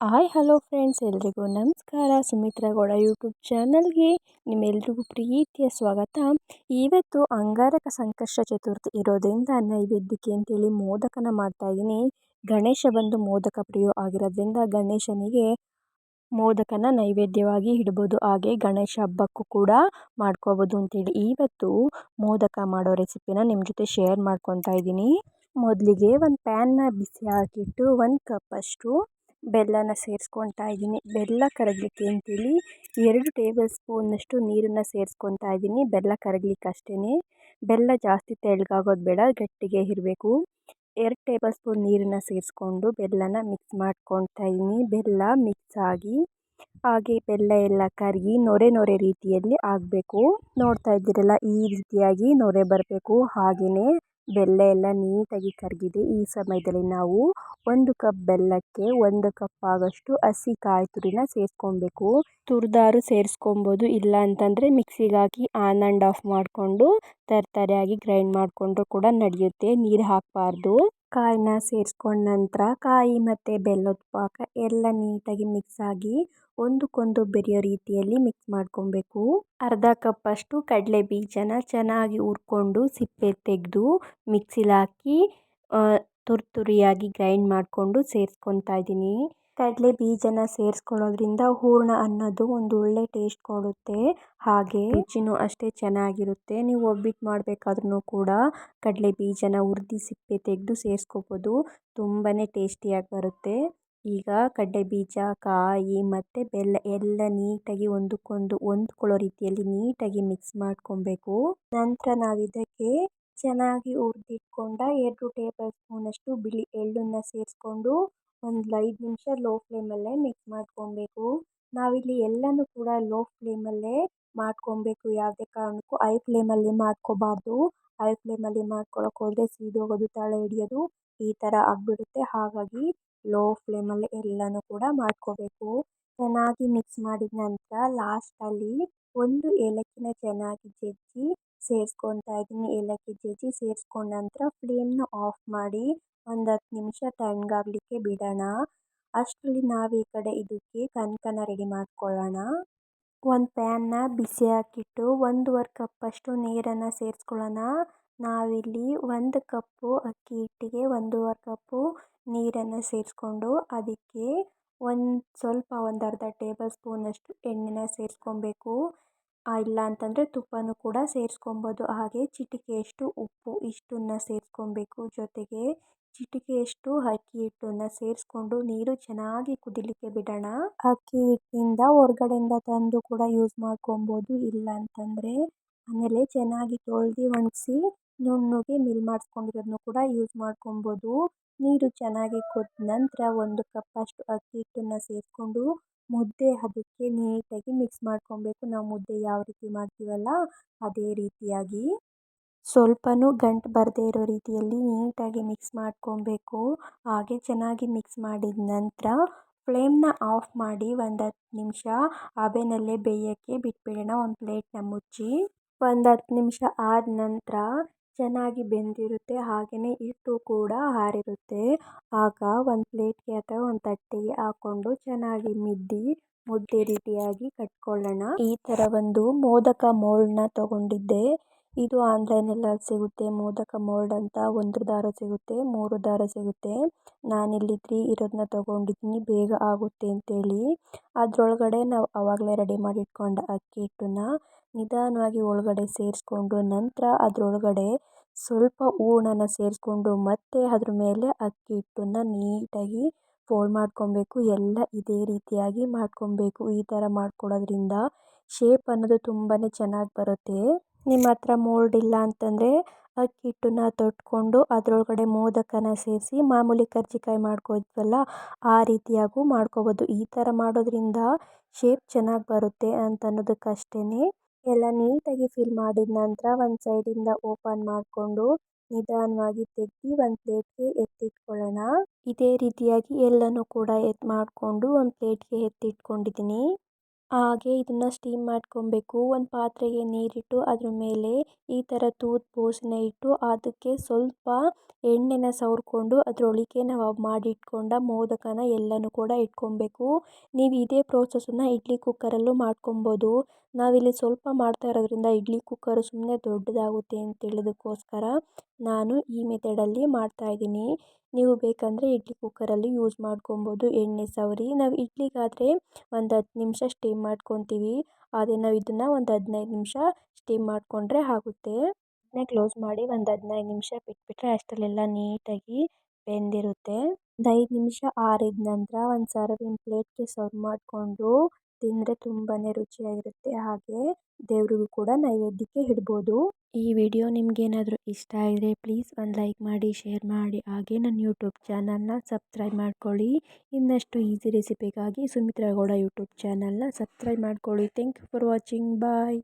Hi, hello friends. ಎಲ್ರಿಗೂ ನಮಸ್ಕಾರ. Sumitra Gowda YouTube ಚಾನಲ್ಗೆ ನಿಮ್ಮೆಲ್ರಿಗೂ ಪ್ರೀತಿಯ ಸ್ವಾಗತ. ಇವತ್ತು ಅಂಗಾರಕ ಸಂಕಷ್ಟ ಚತುರ್ಥಿ ಇರೋದ್ರಿಂದ ನೈವೇದ್ಯಕ್ಕೆ ಅಂತೇಳಿ ಮೋದಕನ ಮಾಡ್ತಾಯಿದ್ದೀನಿ ಗಣೇಶ ಬಂದು ಮೋದಕ ಪ್ರಿಯೋ ಆಗಿರೋದ್ರಿಂದ ಗಣೇಶನಿಗೆ ಮೋದಕನ ನೈವೇದ್ಯವಾಗಿ ಇಡ್ಬೋದು. ಹಾಗೆ ಗಣೇಶ ಹಬ್ಬಕ್ಕೂ ಕೂಡ ಮಾಡ್ಕೋಬೋದು ಅಂತೇಳಿ ಇವತ್ತು ಮೋದಕ ಮಾಡೋ ರೆಸಿಪಿನ ನಿಮ್ಮ ಜೊತೆ ಶೇರ್ ಮಾಡ್ಕೊತಾ ಇದ್ದೀನಿ. ಮೊದಲಿಗೆ ಒಂದು ಪ್ಯಾನ್ನ ಬಿಸಿ ಹಾಕಿಟ್ಟು ಒಂದು ಕಪ್ಪಷ್ಟು ಬೆಲ್ಲನ ಸೇರಿಸ್ಕೊಳ್ತಾ ಇದ್ದೀನಿ. ಬೆಲ್ಲ ಕರಗಲಿಕ್ಕೆ ಅಂತೇಳಿ ಎರಡು ಟೇಬಲ್ ಸ್ಪೂನಷ್ಟು ನೀರನ್ನು ಸೇರಿಸ್ಕೊಳ್ತಾ ಇದ್ದೀನಿ. ಬೆಲ್ಲ ಕರಗಲಿಕ್ಕೆ ಬೆಲ್ಲ ಜಾಸ್ತಿ ತೆಳ್ಳಗಾಗೋದು ಬೇಡ, ಗಟ್ಟಿಗೆ ಇರಬೇಕು. ಎರಡು ಟೇಬಲ್ ಸ್ಪೂನ್ ನೀರನ್ನು ಸೇರಿಸ್ಕೊಂಡು ಬೆಲ್ಲನ ಮಿಕ್ಸ್ ಮಾಡ್ಕೊತಾ ಇದ್ದೀನಿ. ಬೆಲ್ಲ ಮಿಕ್ಸ್ ಆಗಿ ಹಾಗೆ ಬೆಲ್ಲ ಎಲ್ಲ ಕರಗಿ ನೊರೆ ನೊರೆ ರೀತಿಯಲ್ಲಿ ಆಗಬೇಕು. ನೋಡ್ತಾ ಇದ್ದೀರಲ್ಲ, ಈ ರೀತಿಯಾಗಿ ನೊರೆ ಬರಬೇಕು. ಹಾಗೆಯೇ ಬೆಲ್ಲ ಎಲ್ಲ ನೀಟಾಗಿ ಕರಗಿದೆ ಈ ಸಮಯದಲ್ಲಿ ನಾವು ಒಂದು ಕಪ್ ಬೆಲ್ಲಕ್ಕೆ ಒಂದು ಕಪ್ ಆಗೋಷ್ಟು ಹಸಿ ಕಾಯಿ ತುರಿನ ಸೇರಿಸ್ಕೊಬೇಕು. ತುರಿದಾರು ಸೇರಿಸ್ಕೊಬೋದು. ಇಲ್ಲ ಅಂತಂದರೆ ಮಿಕ್ಸಿಗೆ ಹಾಕಿ ಆನ್ ಆ್ಯಂಡ್ ಆಫ್ ಮಾಡಿಕೊಂಡು ತರ್ತರೆಯಾಗಿ ಗ್ರೈಂಡ್ ಮಾಡಿಕೊಂಡ್ರು ಕೂಡ ನಡೆಯುತ್ತೆ. ನೀರು ಹಾಕಬಾರ್ದು. ಕಾಯಿನ ಸೇರಿಸ್ಕೊಂಡ ನಂತರ ಕಾಯಿ ಮತ್ತು ಬೆಲ್ಲದ ಪಾಕ ಎಲ್ಲ ನೀಟಾಗಿ ಮಿಕ್ಸ್ ಆಗಿ ಒಂದಕ್ಕೊಂದು ಬೆರೆಯೋ ರೀತಿಯಲ್ಲಿ ಮಿಕ್ಸ್ ಮಾಡ್ಕೊಬೇಕು. ಅರ್ಧ ಕಪ್ಪಷ್ಟು ಕಡಲೆ ಬೀಜನ ಚೆನ್ನಾಗಿ ಹುರ್ಕೊಂಡು ಸಿಪ್ಪೆ ತೆಗೆದು ಮಿಕ್ಸಿಲಿ ಹಾಕಿ ತುರಿ ತುರಿಯಾಗಿ ಗ್ರೈಂಡ್ ಮಾಡಿಕೊಂಡು ಸೇರಿಸ್ಕೊತಾ ಇದ್ದೀನಿ. ಕಡಲೆ ಬೀಜನ ಸೇರಿಸ್ಕೊಳ್ಳೋದ್ರಿಂದ ಹೂರಣ ಅನ್ನೋದು ಒಂದು ಒಳ್ಳೆ ಟೇಸ್ಟ್ ಕೊಡುತ್ತೆ. ಹಾಗೆ ರುಚಿನೂ ಅಷ್ಟೇ ಚೆನ್ನಾಗಿರುತ್ತೆ. ನೀವು ಒಬ್ಬಟ್ಟು ಮಾಡಬೇಕಾದ್ರೂ ಕೂಡ ಕಡಲೆ ಬೀಜನ ಹುರ್ದು ಸಿಪ್ಪೆ ತೆಗೆದು ಸೇರಿಸ್ಕೋಬೋದು. ತುಂಬಾ ಟೇಸ್ಟಿಯಾಗಿ ಬರುತ್ತೆ. ಈಗ ಕಡಲೆ ಬೀಜ, ಕಾಯಿ ಮತ್ತು ಬೆಲ್ಲ ಎಲ್ಲ ನೀಟಾಗಿ ಒಂದಕ್ಕೊಂದು ಹೊಂದ್ಕೊಳ್ಳೋ ರೀತಿಯಲ್ಲಿ ನೀಟಾಗಿ ಮಿಕ್ಸ್ ಮಾಡ್ಕೊಬೇಕು. ನಂತರ ನಾವಿದಕ್ಕೆ ಚೆನ್ನಾಗಿ ಹುರಿದಿಟ್ಕೊಂಡ ಎರಡು ಟೇಬಲ್ ಸ್ಪೂನಷ್ಟು ಬಿಳಿ ಎಳ್ಳನ್ನು ಸೇರಿಸ್ಕೊಂಡು ಒಂದು ಐದು ನಿಮಿಷ ಲೋ ಫ್ಲೇಮಲ್ಲೇ ಮಿಕ್ಸ್ ಮಾಡ್ಕೊಬೇಕು. ನಾವಿಲ್ಲಿ ಎಲ್ಲನೂ ಕೂಡ ಲೋ ಫ್ಲೇಮಲ್ಲೇ ಮಾಡ್ಕೊಬೇಕು. ಯಾವುದೇ ಕಾರಣಕ್ಕೂ ಐ ಫ್ಲೇಮಲ್ಲಿ ಮಾಡ್ಕೋಬಾರ್ದು. ಐ ಫ್ಲೇಮಲ್ಲಿ ಮಾಡ್ಕೊಳಕ್ಕೆ ಹೋದರೆ ಸೀದೋಗೋದು ತಳ ಹಿಡಿಯೋದು ಈ ಥರ ಆಗಿಬಿಡುತ್ತೆ. ಹಾಗಾಗಿ ಲೋ ಫ್ಲೇಮಲ್ಲಿ ಎಲ್ಲನೂ ಕೂಡ ಮಾಡ್ಕೋಬೇಕು. ಚೆನ್ನಾಗಿ ಮಿಕ್ಸ್ ಮಾಡಿದ ನಂತರ ಲಾಸ್ಟಲ್ಲಿ ಒಂದು ಏಲಕ್ಕಿನ ಚೆನ್ನಾಗಿ ಜಜ್ಜಿ ಸೇರಿಸ್ಕೊತಾ ಇದ್ದೀನಿ. ಏಲಕ್ಕಿ ಜಜ್ಜಿ ಸೇರಿಸ್ಕೊಂಡ ನಂತರ ಫ್ಲೇಮ್ನ ಆಫ್ ಮಾಡಿ ಒಂದು ಹತ್ತು ನಿಮಿಷ ತಣ್ಣಗಾಗಲಿಕ್ಕೆ ಬಿಡೋಣ. ಅಷ್ಟರಲ್ಲಿ ನಾವು ಈ ಕಡೆ ಇದಕ್ಕೆ ಕನಕನ ರೆಡಿ ಮಾಡ್ಕೊಳ್ಳೋಣ. ಒಂದು ಪ್ಯಾನ್ನ ಬಿಸಿ ಹಾಕಿಟ್ಟು ಒಂದೂವರೆ ಕಪ್ಪಷ್ಟು ನೀರನ್ನು ಸೇರಿಸ್ಕೊಳ್ಳೋಣ. ನಾವಿಲ್ಲಿ ಒಂದು ಕಪ್ಪು ಅಕ್ಕಿ ಹಿಟ್ಟಿಗೆ ಒಂದೂವರೆ ಕಪ್ಪು ನೀರನ್ನು ಸೇರಿಸ್ಕೊಂಡು ಅದಕ್ಕೆ ಒಂದು ಸ್ವಲ್ಪ ಒಂದು ಅರ್ಧ ಟೇಬಲ್ ಸ್ಪೂನಷ್ಟು ಎಣ್ಣೆನ ಸೇರಿಸ್ಕೊಬೇಕು. ಇಲ್ಲ ಅಂತಂದರೆ ತುಪ್ಪನೂ ಕೂಡ ಸೇರಿಸ್ಕೊಬೋದು. ಹಾಗೆ ಚಿಟಿಕೆಯಷ್ಟು ಉಪ್ಪು ಇಷ್ಟನ್ನು ಸೇರಿಸ್ಕೊಬೇಕು. ಜೊತೆಗೆ ಚಿಟಿಕೆಯಷ್ಟು ಅಕ್ಕಿ ಹಿಟ್ಟನ್ನ ಸೇರಿಸ್ಕೊಂಡು ನೀರು ಚೆನ್ನಾಗಿ ಕುದಿಲಿಕ್ಕೆ ಬಿಡೋಣ. ಅಕ್ಕಿ ಹಿಟ್ಟಿಂದ ಹೊರ್ಗಡೆಯಿಂದ ತಂದು ಕೂಡ ಯೂಸ್ ಮಾಡ್ಕೊಬೋದು. ಇಲ್ಲ ಅಂತಂದರೆ ಆಮೇಲೆ ಚೆನ್ನಾಗಿ ತೊಳ್ದು ಒಣಗಿಸಿ ನುಣ್ಣಗೆ ಮಿಲ್ ಮಾಡಿಸ್ಕೊಂಡಿರೋದನ್ನು ಕೂಡ ಯೂಸ್ ಮಾಡ್ಕೊಬೋದು. ನೀರು ಚೆನ್ನಾಗಿ ಕುದ್ದ ನಂತರ ಒಂದು ಕಪ್ಪಷ್ಟು ಅಕ್ಕಿ ಹಿಟ್ಟನ್ನು ಸೇರಿಸ್ಕೊಂಡು ಮುದ್ದೆ ಅದಕ್ಕೆ ನೀಟಾಗಿ ಮಿಕ್ಸ್ ಮಾಡ್ಕೊಬೇಕು. ನಾವು ಮುದ್ದೆ ಯಾವ ರೀತಿ ಮಾಡ್ತೀವಲ್ಲ ಅದೇ ರೀತಿಯಾಗಿ. ಸ್ವಲ್ಪನೂ ಗಂಟು ಬರದೇ ಇರೋ ರೀತಿಯಲ್ಲಿ ನೀಟಾಗಿ ಮಿಕ್ಸ್ ಮಾಡ್ಕೊಬೇಕು. ಹಾಗೆ ಚೆನ್ನಾಗಿ ಮಿಕ್ಸ್ ಮಾಡಿದ ನಂತರ ಫ್ಲೇಮ್ನ ಆಫ್ ಮಾಡಿ ಒಂದು ಹತ್ತು ನಿಮಿಷ ಹಬೆನಲ್ಲೇ ಬೇಯೋಕ್ಕೆ ಬಿಟ್ಬಿಡೋಣ. ಒಂದು ಪ್ಲೇಟ್ನ ಮುಚ್ಚಿ ಒಂದು ಹತ್ತು ನಿಮಿಷ ಆದ ನಂತರ ಚೆನ್ನಾಗಿ ಬೆಂದಿರುತ್ತೆ ಹಾಗೆಯೇ ಹಿಟ್ಟು ಕೂಡ ಆರಿರುತ್ತೆ ಆಗ ಒಂದು ಪ್ಲೇಟ್ಗೆ ಅಥವಾ ಒಂದು ತಟ್ಟೆಗೆ ಹಾಕ್ಕೊಂಡು ಚೆನ್ನಾಗಿ ಮಿದ್ದಿ, ಮುದ್ದೆ ರೀತಿಯಾಗಿ ಕಟ್ಕೊಳ್ಳೋಣ. ಈ ಥರ ಒಂದು ಮೋದಕ ಮೋಲ್ಡ್ನ ತೊಗೊಂಡಿದ್ದೆ. ಇದು ಆನ್ಲೈನಲ್ಲಿ ಸಿಗುತ್ತೆ, ಮೋದಕ ಮೋಲ್ಡ್ ಅಂತ ಒಂದು ದಾರ ಸಿಗುತ್ತೆ, ಮೂರು ದಾರ ಸಿಗುತ್ತೆ. ನಾನಿಲ್ಲಿ ತ್ರೀ ಇರೋದನ್ನ ತೊಗೊಂಡಿದ್ದೀನಿ, ಬೇಗ ಆಗುತ್ತೆ ಅಂತೇಳಿ. ಅದರೊಳಗಡೆ ನಾವು ಆವಾಗಲೇ ರೆಡಿ ಮಾಡಿ ಇಟ್ಕೊಂಡ ಅಕ್ಕಿ ಹಿಟ್ಟನ್ನ. ನಿಧಾನವಾಗಿ ಒಳಗಡೆ ಸೇರಿಸ್ಕೊಂಡು ನಂತರ ಅದರೊಳಗಡೆ ಸ್ವಲ್ಪ ಹೂರ್ಣನ ಸೇರಿಸ್ಕೊಂಡು ಮತ್ತೆ ಅದ್ರ ಮೇಲೆ ಅಕ್ಕಿ ಹಿಟ್ಟನ್ನು ನೀಟಾಗಿ ಫೋಲ್ಡ್ ಮಾಡ್ಕೊಬೇಕು. ಎಲ್ಲ ಇದೇ ರೀತಿಯಾಗಿ ಮಾಡ್ಕೊಬೇಕು. ಈ ಥರ ಮಾಡ್ಕೊಳ್ಳೋದ್ರಿಂದ ಶೇಪ್ ಅನ್ನೋದು ತುಂಬಾ ಚೆನ್ನಾಗಿ ಬರುತ್ತೆ. ನಿಮ್ಮ ಹತ್ರ ಮೋಲ್ಡ್ ಇಲ್ಲ ಅಂತಂದರೆ ಅಕ್ಕಿ ಹಿಟ್ಟನ್ನ ತೊಟ್ಕೊಂಡು ಅದರೊಳಗಡೆ ಮೋದಕನ ಸೇರಿಸಿ ಮಾಮೂಲಿ ಕರ್ಜಿಕಾಯಿ ಮಾಡ್ಕೊಳ್ತೀವಲ್ಲ ಆ ರೀತಿಯಾಗೂ ಮಾಡ್ಕೋಬೋದು. ಈ ಥರ ಮಾಡೋದ್ರಿಂದ ಶೇಪ್ ಚೆನ್ನಾಗಿ ಬರುತ್ತೆ ಅಂತ ಅನ್ನೋದಕ್ಕಷ್ಟೇ ಎಲ್ಲ ನೀಟಾಗಿ ಫಿಲ್ ಮಾಡಿದ ನಂತರ ಒಂದು ಸೈಡಿಂದ ಓಪನ್ ಮಾಡಿಕೊಂಡು ನಿಧಾನವಾಗಿ ತೆಗ್ದು ಒಂದು ಪ್ಲೇಟ್ಗೆ ಎತ್ತಿಟ್ಕೊಳ್ಳೋಣ. ಇದೇ ರೀತಿಯಾಗಿ ಎಲ್ಲನೂ ಕೂಡ ಎತ್ ಮಾಡಿಕೊಂಡು ಒಂದು ಪ್ಲೇಟ್ಗೆ ಎತ್ತಿಟ್ಕೊಂಡಿದ್ದೀನಿ. ಹಾಗೆ ಇದನ್ನು ಸ್ಟೀಮ್ ಮಾಡ್ಕೊಬೇಕು. ಒಂದು ಪಾತ್ರೆಗೆ ನೀರಿಟ್ಟು ಅದ್ರ ಮೇಲೆ ಈ ಥರ ತೂತ್ ಬೋಸಿನ ಇಟ್ಟು ಅದಕ್ಕೆ ಸ್ವಲ್ಪ ಎಣ್ಣೆನ ಸವರ್ಕೊಂಡು ಅದರೊಳಗೆ ನಾವು ಮಾಡಿಟ್ಕೊಂಡ ಮೋದಕನ ಎಲ್ಲನೂ ಕೂಡ ಇಟ್ಕೊಬೇಕು. ನೀವು ಇದೇ ಪ್ರೋಸೆಸನ್ನು ಇಡ್ಲಿ ಕುಕ್ಕರಲ್ಲೂ ಮಾಡ್ಕೊಬೋದು. ನಾವಿಲ್ಲಿ ಸ್ವಲ್ಪ ಮಾಡ್ತಾ ಇರೋದ್ರಿಂದ ಇಡ್ಲಿ ಕುಕ್ಕರು ಸುಮ್ಮನೆ ದೊಡ್ಡದಾಗುತ್ತೆ ಅಂತೇಳೋದಕ್ಕೋಸ್ಕರ ನಾನು ಈ ಮೆಥಡಲ್ಲಿ ಮಾಡ್ತಾಯಿದ್ದೀನಿ ನೀವು ಬೇಕಂದರೆ ಇಡ್ಲಿ ಕುಕ್ಕರಲ್ಲಿ ಯೂಸ್ ಮಾಡ್ಕೊಬೋದು. ಎಣ್ಣೆ ಸವರಿ, ನಾವು ಇಡ್ಲಿಗಾದರೆ ಒಂದು ಹತ್ತು ನಿಮಿಷ ಸ್ಟೀಮ್ ಮಾಡ್ಕೊತೀವಿ. ಆದರೆ ನಾವು ಇದನ್ನು ಒಂದು ಹದಿನೈದು ನಿಮಿಷ ಸ್ಟೀಮ್ ಮಾಡಿಕೊಂಡ್ರೆ ಆಗುತ್ತೆ. ಕ್ಲೋಸ್ ಮಾಡಿ ಒಂದು ಹದಿನೈದು ನಿಮಿಷ ಬಿಟ್ಬಿಟ್ರೆ ಅಷ್ಟರಲ್ಲೆಲ್ಲ ನೀಟಾಗಿ ಬೆಂದಿರುತ್ತೆ. ಒಂದು ಐದು ನಿಮಿಷ ಆರಿದ ನಂತರ ಒಂದು ಸರ್ವಿಂಗ್ ಪ್ಲೇಟ್ಗೆ ಸರ್ವ್ ಮಾಡಿಕೊಂಡು ತಿಂದರೆ ತುಂಬಾ ರುಚಿಯಾಗಿರುತ್ತೆ. ಹಾಗೆ ದೇವರಿಗೂ ಕೂಡ ನೈವೇದ್ಯಕ್ಕೆ ಇಡ್ಬೋದು. ಈ ವಿಡಿಯೋ ನಿಮಗೇನಾದರೂ ಇಷ್ಟ ಆದರೆ ಪ್ಲೀಸ್ ಒಂದು ಲೈಕ್ ಮಾಡಿ, ಶೇರ್ ಮಾಡಿ. ಹಾಗೆ ನನ್ನ ಯೂಟ್ಯೂಬ್ ಚಾನಲ್ನ ಸಬ್ಸ್ಕ್ರೈಬ್ ಮಾಡ್ಕೊಳ್ಳಿ. ಇನ್ನಷ್ಟು ಈಸಿ ರೆಸಿಪಿಗಾಗಿ ಸುಮಿತ್ರಾ ಗೌಡ ಯೂಟ್ಯೂಬ್ ಚಾನಲ್ನ ಸಬ್ಸ್ಕ್ರೈಬ್ ಮಾಡ್ಕೊಳ್ಳಿ. Thank you for watching. Bye.